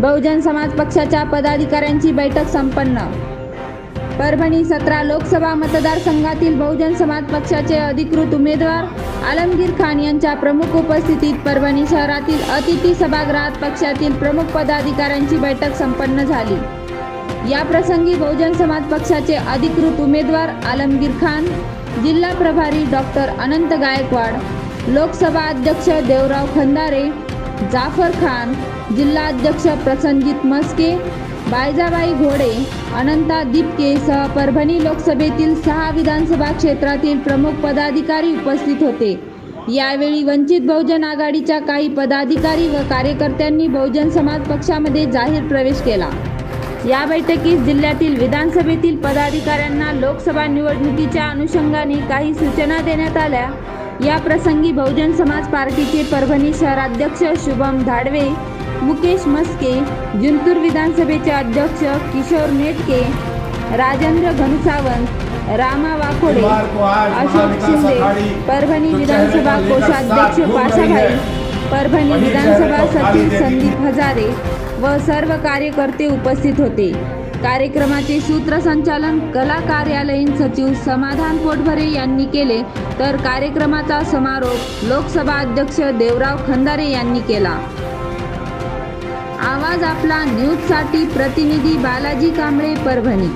बहुजन समाज पक्षाच्या पदाधिकाऱ्यांची बैठक संपन्न. परभणी सतरा लोकसभा मतदारसंघातील बहुजन समाज पक्षाचे अधिकृत उमेदवार आलमगीर खान यांच्या प्रमुख उपस्थितीत परभणी शहरातील अतिथी सभागृहात पक्षातील प्रमुख पदाधिकाऱ्यांची बैठक संपन्न झाली. या प्रसंगी बहुजन समाज पक्षाचे अधिकृत उमेदवार आलमगीर खान जिल्हा प्रभारी डॉक्टर अनंत गायकवाड लोकसभा अध्यक्ष देवराव खंदारे जाफर खान जिल्हा अध्यक्ष प्रसंजित मस्के बायजाबाई घोडे अनंता दिपके सह परभणी लोकसभेतील सहा विधानसभा क्षेत्रातील प्रमुख पदाधिकारी उपस्थित होते. यावेळी वंचित बहुजन आघाडीच्या काही पदाधिकारी व कार्यकर्त्यांनी बहुजन समाज पक्षामध्ये जाहीर प्रवेश केला. या बैठकीत जिल्ह्यातील विधानसभेतील पदाधिकाऱ्यांना लोकसभा निवडणुकीच्या अनुषंगाने काही सूचना देण्यात आल्या. या प्रसंगी बहुजन समाज पार्टीचे परभणी शहराध्यक्ष शुभम धाडवे मुकेश मस्के जिंतूर विधानसभेचे अध्यक्ष किशोर नेटके राजेंद्र घनसावंत रामा वाकोडे अशोक शिंदे परभणी विधानसभा कोषाध्यक्ष पाशाभाई परभणी विधानसभा सचिव संदीप हजारे व सर्व कार्यकर्ते उपस्थित होते. कार्यक्रमाचे सूत्रसंचालन कला कार्यालयीन सचिव समाधान पोटभरे यांनी केले तर कार्यक्रमाचा समारोप लोकसभा अध्यक्ष देवराव खंदारे यांनी केला. आवाज आपला न्यूजसाठी प्रतिनिधी बालाजी कांबळे परभणी.